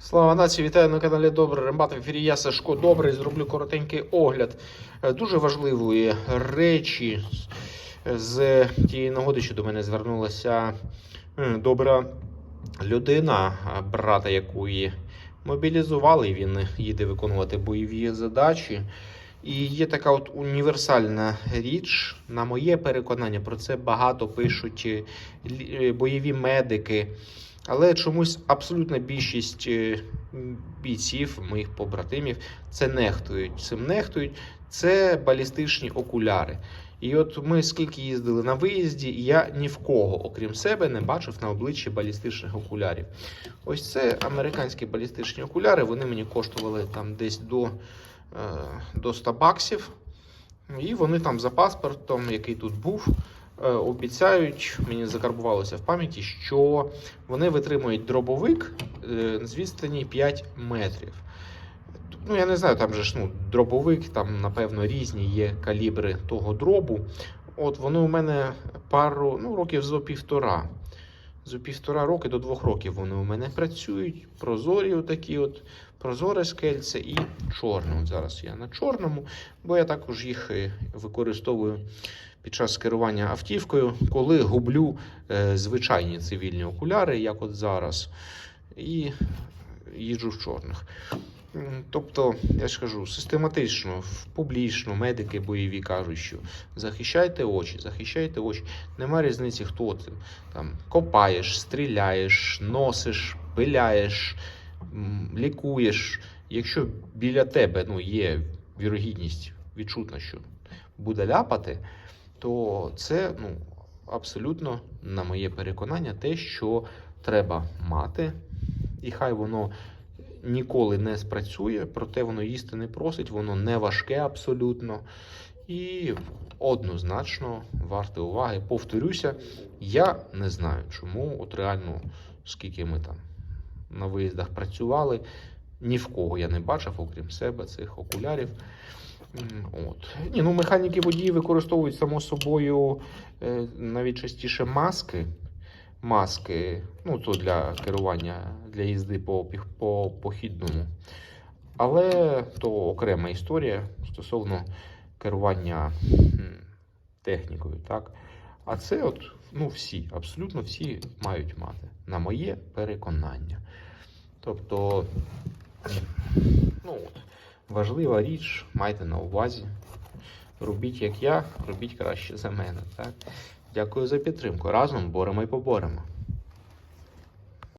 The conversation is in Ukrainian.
Слава нації, вітаю на каналі Добрий Рембат. В ефірі я Сашко Добрий. Зроблю коротенький огляд е, дуже важливої речі з тієї нагоди, що до мене звернулася добра людина, брата якої мобілізували. Він їде виконувати бойові задачі. І є така от універсальна річ, на моє переконання, про це багато пишуть е, е, бойові медики. Але чомусь абсолютна більшість е, бійців, моїх побратимів, це нехтують. Цим нехтують. Це балістичні окуляри. І от ми скільки їздили на виїзді, я ні в кого, окрім себе, не бачив на обличчі балістичних окулярів. Ось це американські балістичні окуляри. Вони мені коштували там десь до, до 100 баксів. І вони там за паспортом, який тут був, е, обіцяють, мені закарбувалося в пам'яті, що вони витримують дробовик е, з відстані 5 метрів. Ну, я не знаю, там же ж ну, дробовик, там, напевно, різні є калібри того дробу. От вони у мене пару, ну, років зо півтора. За півтора роки до двох років вони у мене працюють. Прозорі отакі от, прозоре скельце і чорне. От зараз я на чорному, бо я також їх е, використовую під час керування автівкою, коли гублю е, звичайні цивільні окуляри, як от зараз, і їжджу в чорних. Тобто, я ж кажу, систематично, публічно медики бойові кажуть, що захищайте очі, захищайте очі. Нема різниці, хто ти там копаєш, стріляєш, носиш, пиляєш, лікуєш. Якщо біля тебе ну, є вірогідність відчутна, що буде ляпати, то це ну, абсолютно, на моє переконання, те, що треба мати. І хай воно ніколи не спрацює, проте воно їсти не просить, воно не важке абсолютно. І однозначно варте уваги. Повторюся, я не знаю, чому, от реально, скільки ми там на виїздах працювали, ні в кого я не бачив, окрім себе, цих окулярів. От. Ні, ну, механіки водії використовують само собою е, навіть частіше маски. Маски, ну то для керування для їзди по, по похідному. Але то окрема історія стосовно керування технікою. Так? А це от, ну, всі, абсолютно всі мають мати, на моє переконання. Тобто, ну, от, важлива річ, майте на увазі. Робіть як я, робіть краще за мене. Так? Дякую за підтримку. Разом боремо і поборемо.